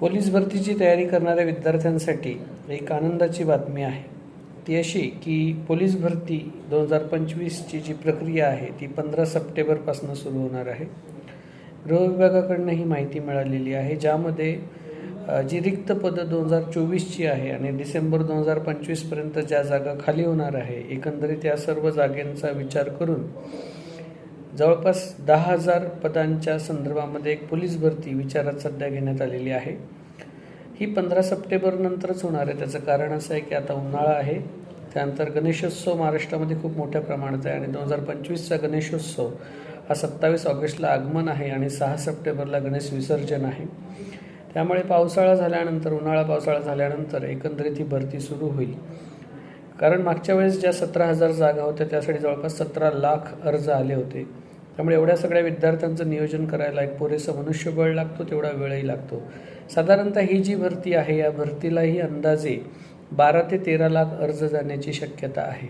Police भरतीची तयारी करणाऱ्या विद्यार्थ्यांसाठी एक आनंदाची बातमी आहे. ती अशी की पोलीस भरती दोन हजार पंचवीसची जी प्रक्रिया आहे ती पंधरा सप्टेंबरपासून सुरू होणार आहे. गृह विभागाकडनं ही माहिती मिळालेली आहे ज्यामध्ये जी रिक्त पदं दोन हजार चोवीसची आहे आणि डिसेंबर दोन हजार पंचवीसपर्यंत ज्या जागा खाली होणार आहे एकंदरीत या सर्व जागेंचा विचार करून जवळपास दहा हजार पदांच्या संदर्भामध्ये एक पोलीस भरती विचारात सध्या घेण्यात आलेली आहे. ही पंधरा सप्टेंबर नंतरच होणार आहे. त्याचं कारण असं आहे की आता उन्हाळा आहे. त्यानंतर गणेशोत्सव महाराष्ट्रामध्ये खूप मोठ्या प्रमाणात आहे आणि दोन हजार पंचवीसचा गणेशोत्सव हा सत्तावीस ऑगस्टला आगमन आहे आणि सहा सप्टेंबरला गणेश विसर्जन आहे. त्यामुळे पावसाळा झाल्यानंतर उन्हाळा पावसाळा झाल्यानंतर एकंदरीत ही भरती सुरू होईल. कारण मागच्या वेळेस ज्या सतरा हजार जागा होत्या त्यासाठी जवळपास सतरा लाख अर्ज आले होते. त्यामुळे एवढ्या सगळ्या विद्यार्थ्यांचं नियोजन करायला एक पुरेसं मनुष्यबळ लागतो तेवढा वेळही लागतो. साधारणतः ही जी भरती आहे या भरतीलाही अंदाजे बारा ते तेरा लाख अर्ज जाण्याची शक्यता आहे.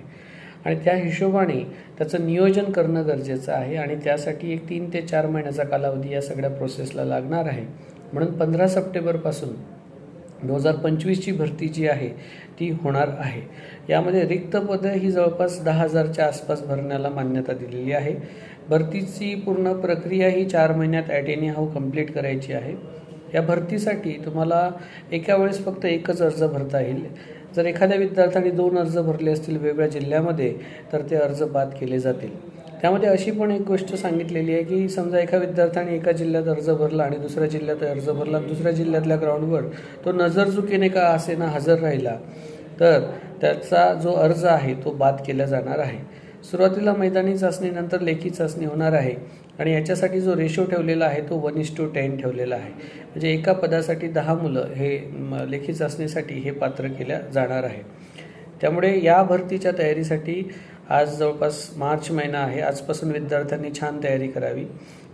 आणि त्या हिशोबाने त्याचं नियोजन करणं गरजेचं आहे आणि त्यासाठी एक तीन ते चार महिन्याचा कालावधी या सगळ्या प्रोसेसला लागणार आहे. म्हणून पंधरा सप्टेंबरपासून दोन हजार पंचवीसची भरती जी आहे ती होणार आहे. यामध्ये रिक्त पदं ही जवळपास दहा हजारच्या आसपास भरण्याला मान्यता दिलेली आहे. भरतीची पूर्ण प्रक्रिया ही चार महिन्यात ॲट एनी हाऊ कंप्लीट करायची आहे. या भरतीसाठी तुम्हाला एका वेळेस फक्त एकच अर्ज भरता येईल. जर एखाद्या विद्यार्थ्याने दोन अर्ज भरले असतील वेगवेगळ्या जिल्ह्यामध्ये तर ते अर्ज बाद केले जातील. त्यामध्ये अशी पण एक गोष्ट सांगितलेली आहे की समजा एका विद्यार्थ्याने एका जिल्ह्यात अर्ज भरला आणि दुसऱ्या जिल्ह्यात अर्ज भरला दुसऱ्या जिल्ह्यातल्या ग्राउंडवर तो नजर चुकीने का असेना हजर राहिला तर त्याचा जो अर्ज आहे तो बाद केला जाणार आहे. सुरुवातीला मैदानी चाचणीनंतर लेखी चाचणी होणार आहे आणि याच्यासाठी जो रेशो ठेवलेला आहे तो वन इस टू टेन ठेवलेला आहे. म्हणजे एका पदासाठी दहा मुलं हे लेखी चाचणीसाठी हे पात्र केल्या जाणार आहे. त्यामुळे या भरतीच्या तयारीसाठी आज जवळपास मार्च महिना आहे. आजपासून विद्यार्थ्यांनी छान तयारी करावी.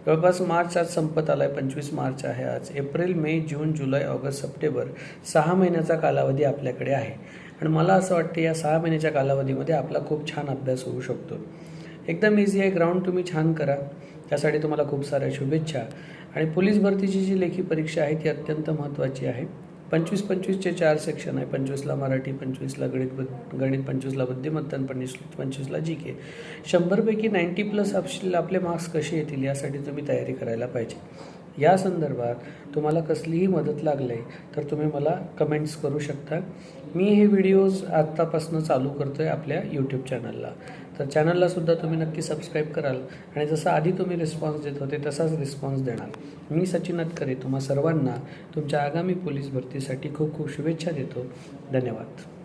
जवळपास मार्च आज संपत आला आहे पंचवीस मार्च आहे आज. एप्रिल मे जून जुलै ऑगस्ट सप्टेंबर सहा महिन्याचा कालावधी आपल्याकडे आहे. आणि मला असं वाटतं या सहा महिन्याच्या कालावधीमध्ये आपला खूप छान अभ्यास होऊ शकतो. एकदम इझी आहे. ग्राउंड तुम्ही छान करा. त्यासाठी तुम्हाला खूप साऱ्या शुभेच्छा. आणि पोलीस भरतीची जी लेखी परीक्षा आहे ती अत्यंत महत्त्वाची आहे. पंचवीस पंचवीसचे चार सेक्शन आहे. पंचवीसला मराठी पंचवीसला गणित बुद्ध- गणित पंचवीसला बुद्धिमत्ता पंचवीस पंचवीसला जी के शंभरपैकी नाईंटी प्लस आपशील आपले मार्क्स कसे येतील? यासाठी तुम्ही तयारी करायला पाहिजे. या संदर्भात तुम्हाला कसलीही मदत लागली तर तुम्ही मला कमेंट्स करू शकता. मी हे व्हिडिओज आत्तापासून चालू करतो आहे आपल्या यूट्यूब चॅनलला तर चॅनललासुद्धा तुम्ही नक्की सबस्क्राईब कराल आणि जसं आधी तुम्ही रिस्पॉन्स देत होते तसाच रिस्पॉन्स देणार. मी सचिन अतकरे तुम्हा सर्वांना तुमच्या आगामी पोलीस भरतीसाठी खूप खूप शुभेच्छा देतो. धन्यवाद.